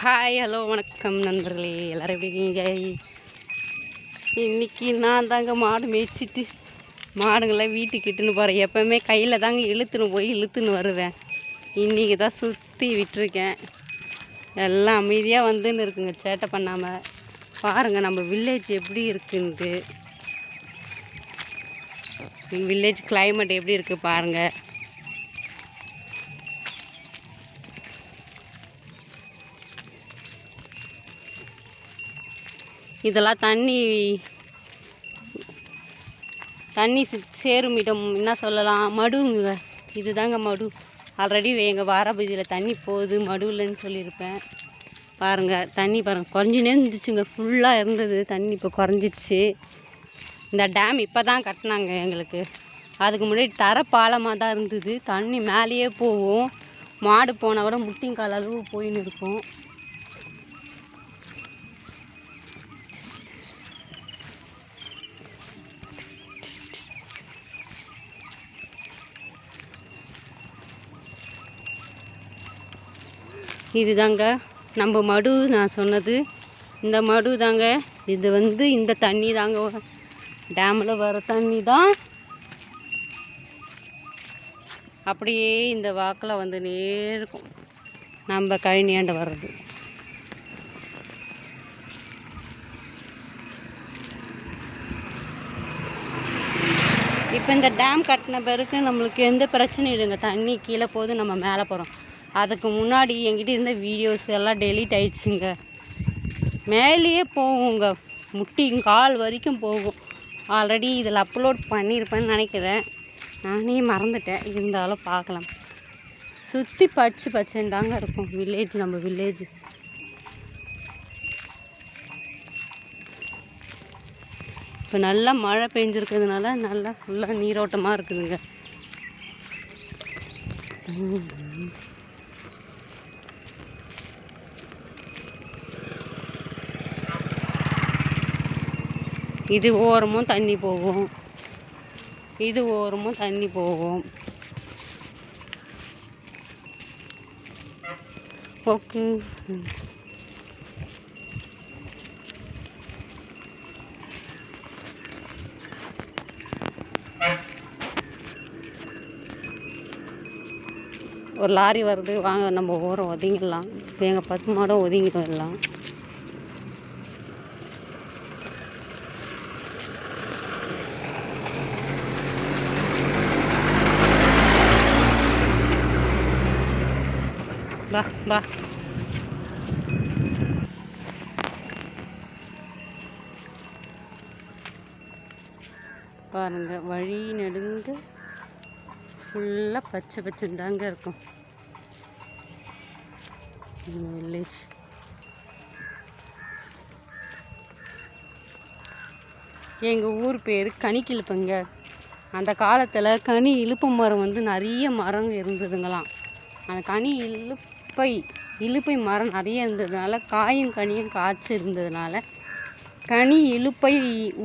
Hi hello வணக்கம் நண்பர்களே. எல்லோரும் எப்படி இருக்கீங்க? இன்றைக்கி நான் தாங்க மாடு மேய்ச்சிட்டு மாடுங்களை வீட்டுக்கு இட்டுன்னு போகிறேன் எப்போவுமே கையில் தாங்க இழுத்துன்னு போய் இழுத்துன்னு வருவேன். இன்றைக்கி தான் சுற்றி விட்டுருக்கேன். எல்லாம் அமைதியாக வந்துன்னு இருக்குங்க சேட்டை பண்ணாமல் பாருங்கள் நம்ம வில்லேஜ் எப்படி இருக்குன்ட்டு. வில்லேஜ் கிளைமேட் எப்படி இருக்குது பாருங்கள் இதெல்லாம் தண்ணி தண்ணி சேரும் இடம் என்ன சொல்லலாம் மடுங்க. இது தாங்க மடு ஆல்ரெடி எங்கள் வாரபதியில் தண்ணி போகுது மடுவில்னு சொல்லியிருப்பேன். பாருங்கள் தண்ணி பாருங்கள் குறைஞ்சினே இருந்துச்சுங்க. ஃபுல்லாக இருந்தது தண்ணி இப்போ குறைஞ்சிடுச்சு. இந்த டேம் இப்போ தான் கட்டினாங்க எங்களுக்கு. அதுக்கு முன்னாடி தர பாலமாக தான் இருந்தது. தண்ணி மேலேயே போகும். மாடு போனால் கூட முட்டிங்கால் அளவு போயின்னு இருக்கும். இது தாங்க நம்ம மடு நான் சொன்னது. இந்த மடு தாங்க இது வந்து இந்த தண்ணி தாங்க டேமில் வர தண்ணி தான் அப்படியே இந்த வாக்கில் வந்து நேருக்கும். நம்ம கழனியாண்ட வர்றது. இப்போ இந்த டேம் கட்டின பிறகு நம்மளுக்கு எந்த பிரச்சனையும் இல்லைங்க. தண்ணி கீழே போகுது நம்ம மேலே போகிறோம் அதுக்கு முன்னாடி என்கிட்ட இருந்த வீடியோஸ் எல்லாம் டெலீட் ஆயிடுச்சுங்க. மேலேயே போகுங்க. முட்டி கால் வரைக்கும் போகும். ஆல்ரெடி இதில் அப்லோட் பண்ணியிருப்பேன்னு நினைக்கிறேன். நானே மறந்துட்டேன். இருந்தாலும் பார்க்கலாம். சுற்றி பச்சு பச்சைன்னு தாங்க இருக்கும். வில்லேஜ் நம்ம வில்லேஜ் இப்போ நல்லா மழை பெஞ்சிருக்கிறதுனால நல்லா ஃபுல்லாக நீரோட்டமாக இருக்குதுங்க. இது ஓரமும் தண்ணி போகும். இது ஓரமும் தண்ணி போகும். ஓகே ஒரு லாரி வருது. வாங்க நம்ம ஓரம் ஒதுங்கிடலாம். எங்கள் பசுமாடும் ஒதுங்கிடும் எல்லாம். வா வா. பாருங்க வழி நடுங்க ஃபுல்லாக பச்சை பச்சைன்னு தாங்க இருக்கும். வில்லேஜ் எங்கள் ஊர் பேர் கனிக்கிழப்பங்க. அந்த காலத்தில் கனி இழுப்பு மரம் வந்து நிறைய மரம் இருந்ததுங்களாம். அந்த கனி இழுப்பு இலுப்பை இலுப்பை மரம் நிறைய இருந்ததுனால காயும் கனியும் காய்ச்சி இருந்ததுனால கனி இலுப்பை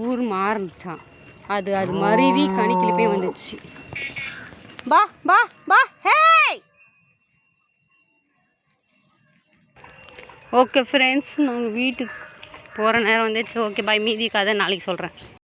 ஊர் மாறிச்சான் அது அது மருவி கனி கிளிப்பை வந்துடுச்சு பா பா பா ஹே ஓகே ஃப்ரெண்ட்ஸ் நாங்கள் வீட்டுக்கு போகிற நேரம் வந்துச்சு. ஓகே பாய் மீதி கதை நாளைக்கு சொல்கிறேன்